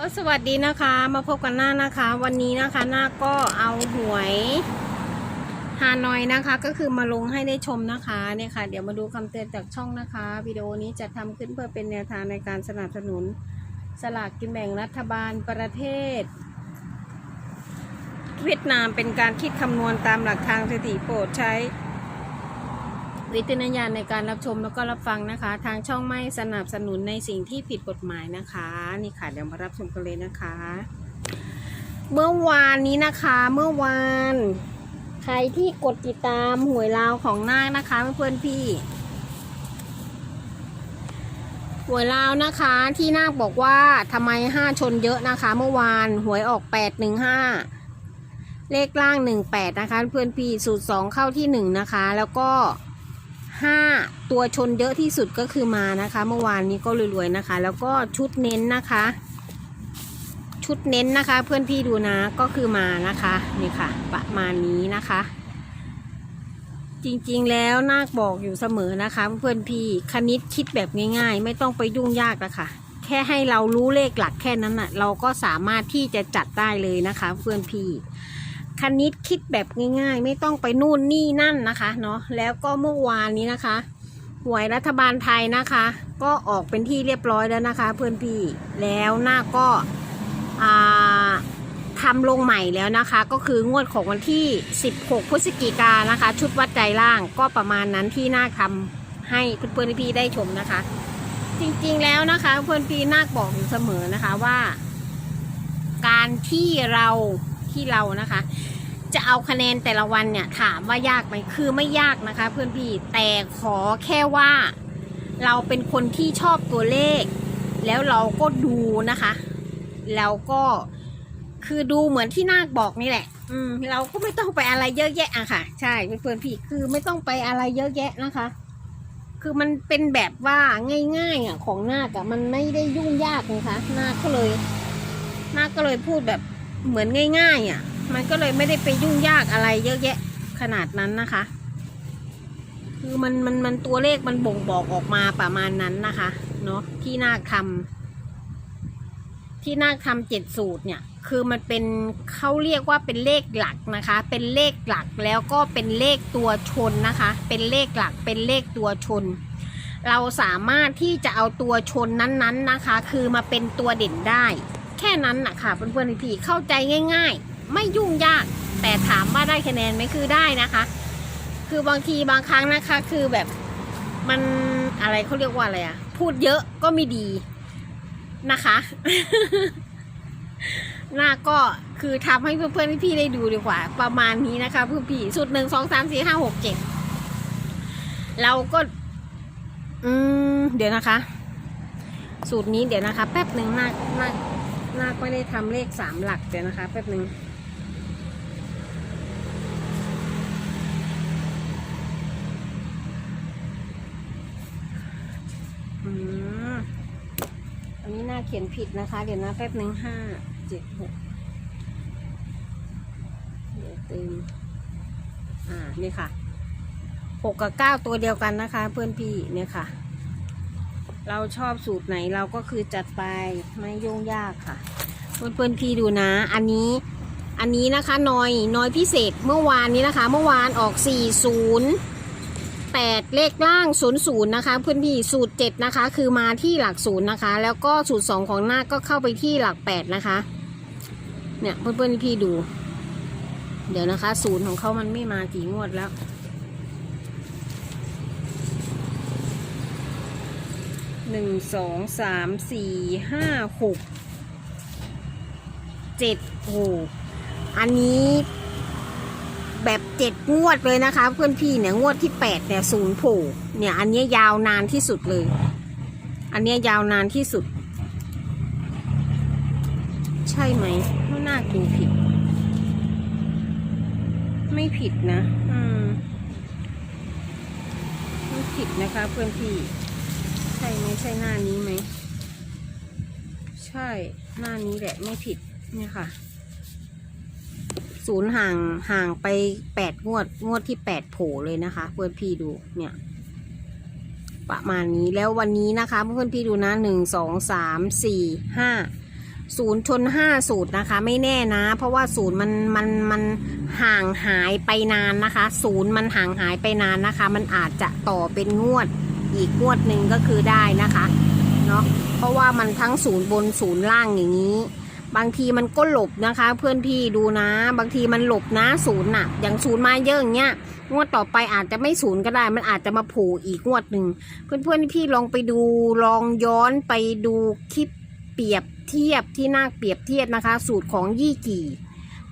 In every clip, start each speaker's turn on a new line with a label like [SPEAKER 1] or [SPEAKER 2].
[SPEAKER 1] ก็สวัสดีนะคะมาพบกันหน้านะคะ วันนี้นะคะหน้าก็เอาหวยฮานอยนะคะ ก็คือมาลงให้ได้ชมนะคะเนี่ยค่ะ เดี๋ยวมาดูคำเตือนจากช่องนะคะ วิดีโอนี้จะทำขึ้นเพื่อเป็นแนวทางในการสนับสนุน สลากกินแบ่งรัฐบาลประเทศ เวียดนามเป็นการคิดคำนวณตามหลักทางสถิติโปรดใช้ วิจารณญาณในการรับชมแล้วก็รับฟังนะคะ ทางช่องไม่สนับสนุนในสิ่งที่ผิดกฎหมายนะคะ นี่ค่ะเดี๋ยวมารับชมกันเลยนะคะ เมื่อวานนี้นะคะเมื่อวานใครที่กดติดตามหวยลาวของนาคนะคะเพื่อนพี่หวยลาวนะคะที่นาคบอกว่าทำไมห้าชนเยอะนะคะ เมื่อวานหวยออกแปดหนึ่งห้าเลขล่างหนึ่งแปดนะคะ เพื่อนพี่สูตรสองเข้าที่หนึ่งนะคะ แล้วก็ ห้าตัวชนเยอะที่สุดก็คือมานะคะ เมื่อวานนี้ก็รวยๆนะคะ แล้วก็ชุดเน้นนะคะ ชุดเน้นนะคะ เพื่อนพี่ดูนะก็คือมานะคะนี่ค่ะ ประมาณนี้นะคะ จริงๆแล้วนาคบอกอยู่เสมอนะคะ เพื่อนพี่คณิตคิดแบบง่าย ๆ ไม่ต้องไปยุ่งยากนะคะแค่ให้เรารู้เลขหลักแค่นั้นน่ะ เราก็สามารถที่จะจัดได้เลยนะคะ เพื่อนพี่ คณิตคิดแบบง่ายๆ ไม่ต้องไปนู่นนี่นั่นนะคะเนาะแล้วก็เมื่อวานนี้นะคะหวยรัฐบาลไทยนะคะ ก็ออกเป็นที่เรียบร้อยแล้วนะคะ เพื่อนพี่แล้วหน้าก็อ่าทำลงใหม่แล้วนะคะ ก็คืองวดของวันที่ 16 พฤศจิกายนนะคะ ชุดวัดใจล่างก็ประมาณนั้นที่หน้าทำให้เพื่อนๆพี่ๆได้ชมนะคะ จริงๆแล้วนะคะ เพื่อนพี่นาคบอกอยู่เสมอนะคะว่า การที่เรา ที่เรานะคะ จะเอาคะแนนแต่ละวันเนี่ยถามว่ายากไหมคือไม่ยากนะคะ เพื่อนพี่แต่ขอแค่ว่า เราเป็นคนที่ชอบตัวเลข แล้วเราก็ดูนะคะ แล้วก็คือดูเหมือนที่นาคบอกนี่แหละ อืม เราก็ไม่ต้องไปอะไรเยอะแยะอะค่ะ ใช่เพื่อนพี่คือไม่ต้องไปอะไรเยอะแยะนะคะ คือมันเป็นแบบว่าง่ายๆอะของนาคอะมันไม่ได้ยุ่งยากนะคะนาคก็เลยนาคก็เลยพูดแบบ เหมือนง่ายๆอะ มันก็เลยไม่ได้ไปยุ่งยากอะไรเยอะแยะขนาดนั้นนะคะ คือมันมันมันตัวเลขมันบ่งบอกออกมาประมาณนั้นนะคะเนาะที่นาคทำที่นาคทำเจ็ดสูตรเนี่ย คือมันเป็นเขาเรียกว่าเป็นเลขหลักนะคะ เป็นเลขหลักแล้วก็เป็นเลขตัวชนนะคะ เป็นเลขหลักเป็นเลขตัวชน เราสามารถที่จะเอาตัวชนนั้นๆนะคะ คือมาเป็นตัวเด่นได้ แค่นั้นนะค่ะเพื่อนๆพี่เข้าใจง่าย ๆ ไม่ยุ่งยาก แต่ถามว่าได้คะแนนไหมคือได้นะคะ คือบางทีบางครั้งนะคะ คือแบบมันอะไรเขาเรียกว่าอะไรอะพูดเยอะก็ไม่ดีนะคะ หน้าก็คือทำให้เพื่อนๆพี่ๆได้ดูดีกว่า ประมาณนี้นะคะเพื่อนพี่สุดหนึ่งสองสามสี่ห้าหกเจ็ดเราก็ อืม เดี๋ยวนะคะ สูตรนี้เดี๋ยวนะคะ แป๊บหนึ่งหน้าหน้า น้าไม่ได้ทำเลขสามหลักเดี๋ยวนะคะแป๊บหนึ่งอืมอันนี้หน้าเขียนผิดนะคะ เดี๋ยวนะแป๊บหนึ่งห้าเจ็ดหกเดี๋ยวเต็มอ่า นี่ค่ะหกกับเก้าตัวเดียวกันนะคะ เพื่อนพี่เนี่ยค่ะ เราชอบสูตรไหนเราก็คือจัดไปไม่ยุ่งยากค่ะ เพื่อนเพื่อนๆพี่ดูนะ อันนี้อันนี้นะคะนอยนอยพิเศษเมื่อวานนี้นะคะ เมื่อวานออก 40 8 เลขล่าง 00 นะคะ เพื่อนพี่สูตร 7 นะคะ คือมาที่หลักศูนย์นะคะ แล้วก็สูตร 2 ของหน้าก็เข้าไปที่หลัก 8 นะคะ เนี่ยเพื่อนเพื่อนๆพี่ดู เดี๋ยวนะคะศูนย์ของเขามันไม่มากี่งวดแล้ว หนึ่งสองสามสี่ห้าหกเจ็ดโอ้อันนี้แบบเจ็ดงวดเลยนะคะ เพื่อนพี่เนี่ยงวดที่แปดเนี่ยศูนย์โผล่เนี่ย อันนี้ยาวนานที่สุดเลย อันนี้ยาวนานที่สุด ใช่ไหมไม่น่าดูผิด ไม่ผิดนะ อืม ไม่ผิดนะคะเพื่อนพี่ ช่ไหมใช่หน้านี้ไหม ใช่หน้านี้แหละไม่ผิดเนี่ยค่ะ ศูนย์ห่างห่างไปแปดงวด งวดที่แปดโผล่เลยนะคะ เพื่อนพี่ดูเนี่ย ประมาณนี้แล้ววันนี้นะคะ เพื่อนพี่ดูนะหนึ่งสองสามสี่ห้าศูนย์ชนห้าสูตรนะคะ ไม่แน่นะ เพราะว่าศูนย์มันมันมันห่างหายไปนานนะคะ ศูนย์มันห่างหายไปนานนะคะ มันอาจจะต่อเป็นงวด อีกงวดหนึ่งก็คือได้นะคะเนาะเพราะว่ามันทั้งศูนย์บนศูนย์ล่างอย่างนี้ บางทีมันก็หลบนะคะ เพื่อนพี่ดูนะ บางทีมันหลบนะศูนย์น่ะ อย่างศูนย์มาเยอะอย่างเงี้ยงวดต่อไปอาจจะไม่ศูนย์ก็ได้ มันอาจจะมาผล่อีกงวดหนึ่งเพื่อนๆพี่ลองไปดูลองย้อนไปดูคลิปเปรียบเทียบที่นาคเปรียบเทียบนะคะ สูตรของยี่กี่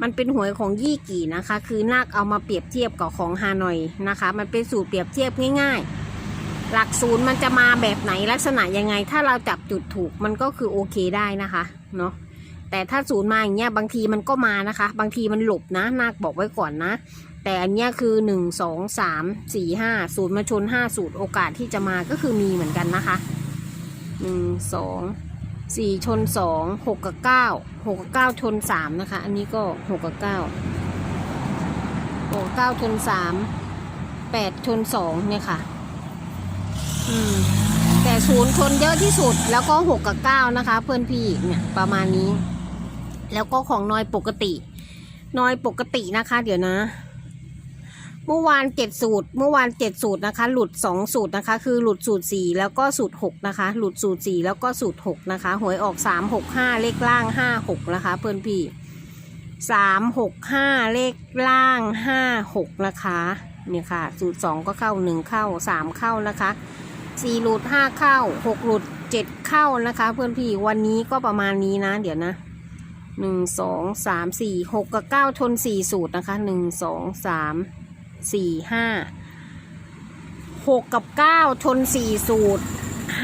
[SPEAKER 1] มันเป็นหวยของยี่กี่นะคะ คือนาคเอามาเปรียบเทียบกับของฮานอยนะคะ มันเป็นสูตรเปรียบเทียบง่าย ๆ หลักศูนย์มันจะมาแบบไหนลักษณะยังไง ถ้าเราจับจุดถูกมันก็คือโอเคได้นะคะเนาะแต่ถ้าศูนย์มาอย่างเงี้ยบางทีมันก็มานะคะ บางทีมันหลบนะนาคบอกไว้ก่อนนะ แต่อันเนี้ยคือหนึ่งสองสามสี่ห้าศูนย์มาชนห้าสูตรโอกาสที่จะมาก็คือมีเหมือนกันนะคะหนึ่งสองสี่ชนสองหกกับเก้าหกกับเก้าชนสามนะคะ อันนี้ก็หกกับเก้าหกกับเก้าชนสามแปดชนสองเนี่ยค่ะ แต่ศูนย์ชนเยอะที่สุดแล้วก็หกกับเก้านะคะ เพื่อนพี่เนี่ยประมาณนี้ แล้วก็ของน้อยปกติน้อยปกตินะคะ เดี๋ยวนะเมื่อวานเจ็ดสูตร เมื่อวานเจ็ดสูตรนะคะ หลุดสองสูตรนะคะ คือหลุดสูตรสี่แล้วก็สูตรหกนะคะ หลุดสูตรสี่แล้วก็สูตรหกนะคะ หวยออกสามหกห้าเลขล่างห้าหกนะคะ เพื่อนพี่สามหกห้าเลขล่างห้าหกนะคะเนี่ยค่ะ สูตรสองก็เข้าหนึ่งเข้าสามเข้านะคะ สี่หลุดห้าเข้าหกหลุดเจ็ดเข้านะคะ เพื่อนพี่วันนี้ก็ประมาณนี้นะ เดี๋ยวนะหนึ่งสองสามสี่หกกับเก้าชนสี่สูตรนะคะหนึ่งสองสามสี่ห้าหกกับเก้าชนสี่สูตร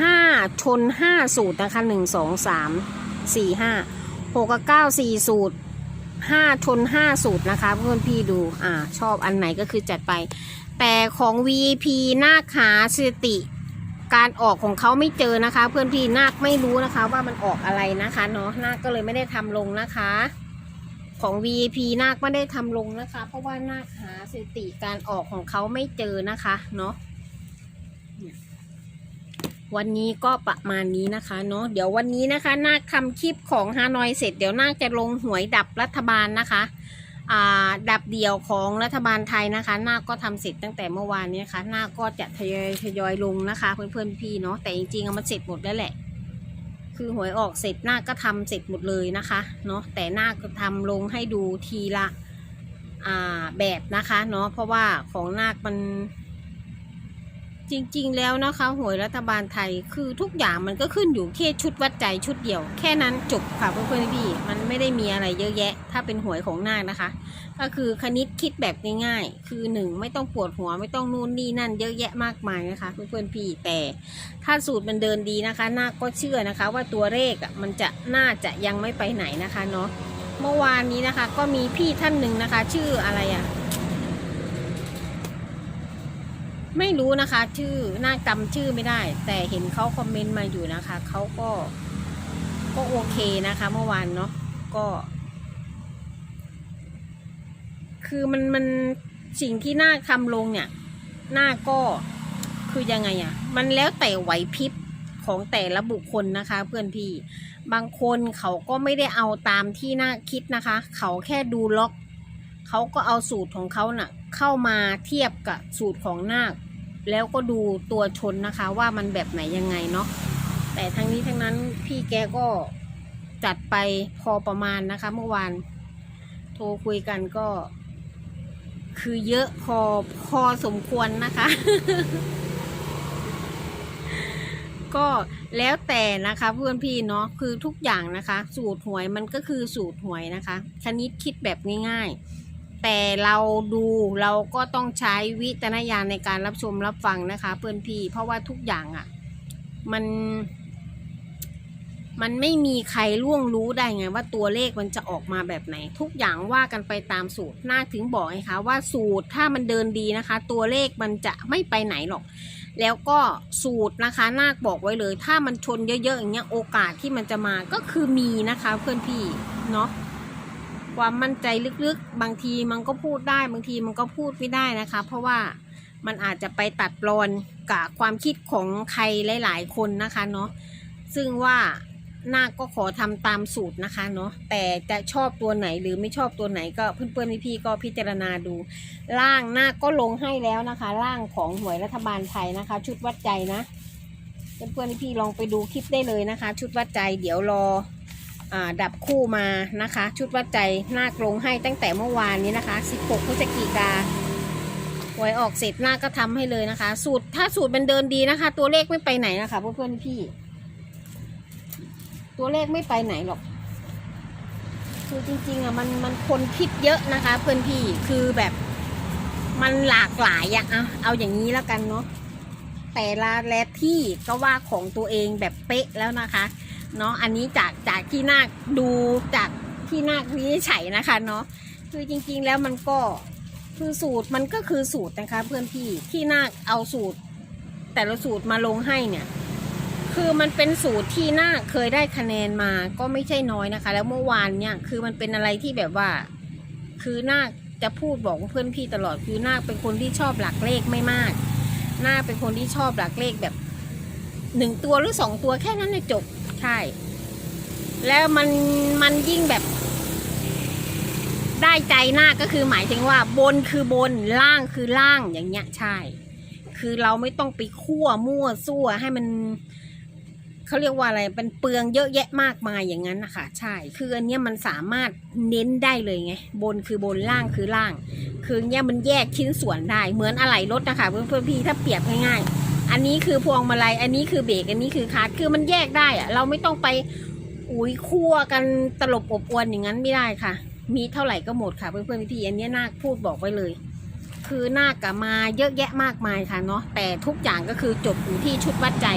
[SPEAKER 1] ห้าชนห้าสูตรนะคะหนึ่งสองสามสี่ห้าหกกับเก้าสี่สูตรห้าชนห้าสูตรนะคะ เพื่อนพี่ดูอ่าชอบอันไหนก็คือจัดไป แต่ของ VIP นาคหาสติ การออกของเขาไม่เจอนะคะ เพื่อนพี่นาคไม่รู้นะคะ ว่ามันออกอะไรนะคะเนาะนาคก็เลยไม่ได้ทำลงนะคะ ของ VIP นาคไม่ได้ทำลงนะคะ เพราะว่านาคหาสถิติการออกของเขาไม่เจอนะคะเนาะวันนี้ก็ประมาณนี้นะคะเนาะเดี๋ยววันนี้นะคะนาคทำคลิปของฮานอยเสร็จเดี๋ยวนาคจะลงหวยดับรัฐบาลนะคะ ดับเดี่ยวของรัฐบาลไทยนะคะหน้าก็ทำเสร็จตั้งแต่เมื่อวานนี้นะคะนาก็จะทยอยทยอยลงนะคะ เพื่อนๆพี่เนาะแต่จริงๆอะมันเสร็จหมดแล้วแหละ คือหวยออกเสร็จหน้าก็ทำเสร็จหมดเลยนะคะเนาะแต่หน้าก็ทำลงให้ดูทีละแบบนะคะเนาะเพราะว่าของนาคมัน จริงๆ แล้วนะคะหวยรัฐบาลไทยคือทุกอย่างมันก็ขึ้นอยู่แค่ชุดวัดใจชุดเดียว แค่นั้นจบค่ะเพื่อนๆพี่มันไม่ได้มีอะไรเยอะแยะ ถ้าเป็นหวยของนาคนะคะ ก็คือคณิตคิดแบบง่ายๆคือหนึ่งไม่ต้องปวดหัวไม่ต้องนู่นนี่นั่นเยอะแยะมากมายนะคะเพื่อนๆพี่แต่ถ้าสูตรมันเดินดีนะคะนาคก็เชื่อนะคะ ว่าตัวเลขอะมันจะน่าจะยังไม่ไปไหนนะคะเนาะเมื่อวานนี้นะคะก็มีพี่ท่านหนึ่งนะคะ ชื่ออะไรอะ ไม่รู้นะคะ ชื่อน่าจำชื่อไม่ได้ แต่เห็นเขาคอมเมนต์มาอยู่นะคะเขาก็ ก็โอเคนะคะ เมื่อวานเนาะก็ คือมันมันสิ่งที่น่าทำลงเนี่ย หน้าก็คือยังไงอะ่ะ มันแล้วแต่ไหวพริบของแต่ละบุคคลนะคะ เพื่อนพี่บางคนเขาก็ไม่ได้เอาตามที่น่าคิดนะคะ เขาแค่ดูล็อก เขาก็เอาสูตรของเขาน่ะ เข้ามาเทียบกับสูตรของนาค แล้วก็ดูตัวชนนะคะ ว่ามันแบบไหนยังไงเนาะแต่ทั้งนี้ทั้งนั้นพี่แกก็จัดไปพอประมาณนะคะ เมื่อวานโทรคุยกันก็ คือเยอะพอพอสมควรนะคะ ก็แล้วแต่นะคะ เพื่อนพี่เนาะคือทุกอย่างนะคะ สูตรหวยมันก็คือสูตรหวยนะคะคณิตคิดแบบง่ายๆ แต่เราดูเราก็ต้องใช้วิจารณญาณในการรับชมรับฟังนะคะเพื่อนพี่เพราะว่าทุกอย่างอะ่ะ มัน มันไม่มีใครล่วงรู้ได้ไงว่าตัวเลขมันจะออกมาแบบไหน ทุกอย่างว่ากันไปตามสูตรน่าถึงบอกไงคะว่าสูตรถ้ามันเดินดีนะคะ ตัวเลขมันจะไม่ไปไหนหรอก แล้วก็สูตรนะคะนาคบอกไว้เลย ถ้ามันชนเยอะๆอย่างเงี้ยโอกาสที่มันจะมาก็คือมีนะคะเพื่อนพี่เนาะ ความมั่นใจลึกๆ บางทีมันก็พูดได้ บางทีมันก็พูดไม่ได้นะคะ เพราะว่ามันอาจจะไปตัดรอนกับความคิดของใครหลาย ๆ คนนะคะเนาะซึ่งว่านาคก็ขอทำตามสูตรนะคะเนาะแต่จะชอบตัวไหนหรือไม่ชอบตัวไหนก็เพื่อนๆพี่ๆก็พิจารณาดูล่างนาคก็ลงให้แล้วนะคะล่างของหวยรัฐบาลไทยนะคะ ชุดวัดใจนะเพื่อนๆพี่ๆลองไปดูคลิปได้เลยนะคะ ชุดวัดใจเดี๋ยวรอ ดับคู่มานะคะ ชุดวัดใจนาคลงให้ตั้งแต่เมื่อวานนี้นะคะ 16พฤศจิกาหวยออกเสร็จนาก็ทำให้เลยนะคะ สูตรถ้าสูตรมันเดินดีนะคะ ตัวเลขไม่ไปไหนนะคะเพื่อนๆพี่ ตัวเลขไม่ไปไหนหรอกคือจริงๆอะมันมันคนคิดเยอะนะคะ เพื่อนพี่คือแบบมันหลากหลายอะเอาเอาอย่างนี้แล้วกันเนาะแต่ละและที่ก็ว่าของตัวเองแบบเป๊ะแล้วนะคะ เนาะอันนี้จากจากที่นาคดูจากที่นาควินิจฉัยนะคะเนาะคือจริงๆแล้วมันก็คือสูตรมันก็คือสูตรนะคะ เพื่อนพี่ที่นาคเอาสูตร แต่ละสูตรมาลงให้เนี่ย คือมันเป็นสูตรที่นาคเคยได้คะแนนมาก็ไม่ใช่น้อยนะคะ แล้วเมื่อวานเนี่ยคือมันเป็นอะไรที่แบบว่า คือนาคจะพูดบอกเพื่อนพี่ตลอดคือนาคเป็นคนที่ชอบหลักเลขไม่มากนาคเป็นคนที่ชอบหลักเลขแบบ หนึ่งตัวหรือสองตัวแค่นั้นเลยจบใช่ แล้วมันมันยิ่งแบบ ได้ใจนาคก็คือหมายถึงว่า บนคือบนล่างคือล่างอย่างเงี้ยใช่ คือเราไม่ต้องไปคั่วมั่วซั่วให้มันเขาเรียกว่าอะไรเป็นเปลืองเยอะแยะมากมายอย่างนั้นนะคะใช่ คืออันเนี้ยมันสามารถเน้นได้เลยไงบนคือบนล่างคือล่าง คือเนี้ยมันแยกชิ้นส่วนได้เหมือนอะไหล่รถนะคะเพื่อนเพื่อนๆพี่ถ้าเปรียบง่ายๆ อันนี้คือพวงมาลัย อันนี้คือเบรก อันนี้คือคลัตช์คือมันแยกได้อะเราไม่ต้องไปอุ้ยคั่วกันตลบอบอวนอย่างนั้นไม่ได้ค่ะ มีเท่าไหร่ก็หมดค่ะเพื่อนเพื่อนๆพี่ๆอันนี้นาคพูดบอกไว้เลย คือน้ากะมาเยอะแยะมากมายค่ะเนาะแต่ทุกอย่างก็คือจบอยู่ที่ชุดวัดใจ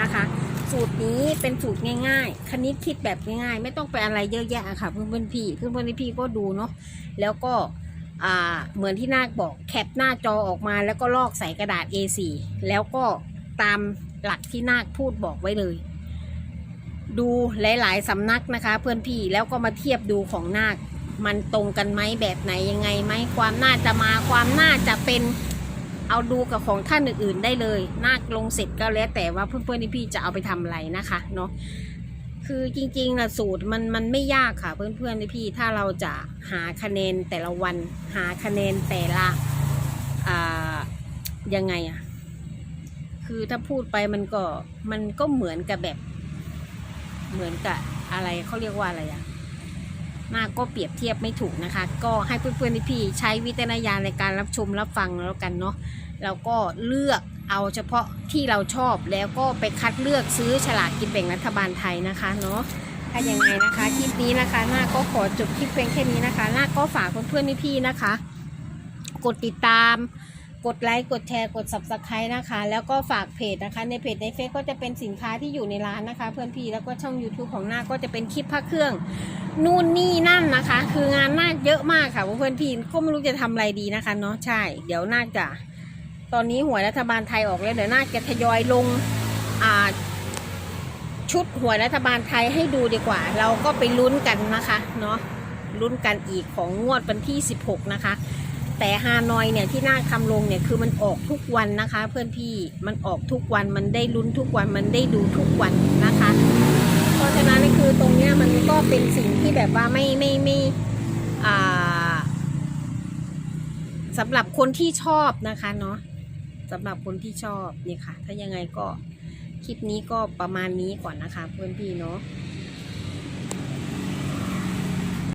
[SPEAKER 1] นะคะ สูตรนี้เป็นสูตรง่ายๆ คณิตคิดแบบง่ายๆ ไม่ต้องไปอะไรเยอะแยะค่ะ เพื่อนเพื่อนๆพี่เพื่อนเพื่อนๆพี่ก็ดูเนาะแล้วก็ เหมือนที่นาคบอกแคปหน้าจอออกมาแล้วก็ลอกใส่กระดาษ A4 แล้วก็ตามหลักที่นาคพูดบอกไว้เลย ดูหลายๆสำนักนะคะเพื่อนพี่แล้วก็มาเทียบดูของนาค มันตรงกันไหมแบบไหนยังไงไหมความน่าจะมาความน่าจะเป็นเอาดูกับของท่านอื่นๆได้เลยนาคลงเสร็จก็แล้วแต่ว่าเพื่อนๆนี่พี่จะเอาไปทำอะไรนะคะเนาะ คือจริงๆนะสูตรมันมันไม่ยากค่ะ เพื่อนๆนี่พี่ถ้าเราจะหาคะแนนแต่ละวัน หาคะแนนแต่ละอ่ายังไงอะคือถ้าพูดไปมันก็มันก็เหมือนกับแบบ เหมือนกับอะไรเขาเรียกว่าอะไรอะมากก็เปรียบเทียบไม่ถูกนะคะ ก็ให้เพื่อนๆพี่ใช้วิจารณญาณในการรับชมรับฟังแล้วกันเนาะแล้วก็เลือก เอาเฉพาะที่เราชอบแล้วก็ไปคัดเลือกซื้อฉลากกินแบ่งรัฐบาลไทยนะคะเนาะถ้ายังไงนะคะคลิปนี้นะคะหน้าก็ขอจบคลิปเพียงแค่นี้นะคะหน้าก็ฝากเพื่อนๆพี่ๆนะคะ กดติดตามกดไลค์กดแชร์กด subscribe นะคะ แล้วก็ฝากเพจนะคะ ในเพจในเฟซก็จะเป็นสินค้าที่อยู่ในร้านนะคะ เพื่อนพี่แล้วก็ช่อง YouTube ของหน้าก็จะเป็นคลิปพระเครื่อง นู่นนี่นั่นนะคะ คืองานนาคเยอะมากค่ะเพื่อนพี่ก็ไม่รู้จะทำอะไรดีนะคะเนาะใช่ เดี๋ยวนาคจะ ตอนนี้หวยรัฐบาลไทยออกแล้วเดี๋ยวนาจะทยอยลงชุดหวยรัฐบาลไทยให้ดูดีกว่า เราก็ไปลุ้นกันนะคะเนาะลุ้นกันอีกของงวดวันที่ 16 นะคะ แต่ฮานอยเนี่ยที่หน้าคำลงเนี่ยคือมันออกทุกวันนะคะ เพื่อนพี่มันออกทุกวันมันได้ลุ้นทุกวันมันได้ดูทุกวันนะคะ เพราะฉะนั้นนี่คือตรงเนี้ยมันก็เป็นสิ่งที่แบบว่าไม่ไม่ไม่อ่าสำหรับคนที่ชอบนะคะเนาะ สำหรับคนที่ชอบนี่ค่ะ ถ้ายังไงก็คลิปนี้ก็ประมาณนี้ก่อนนะคะ เพื่อนพี่เนาะ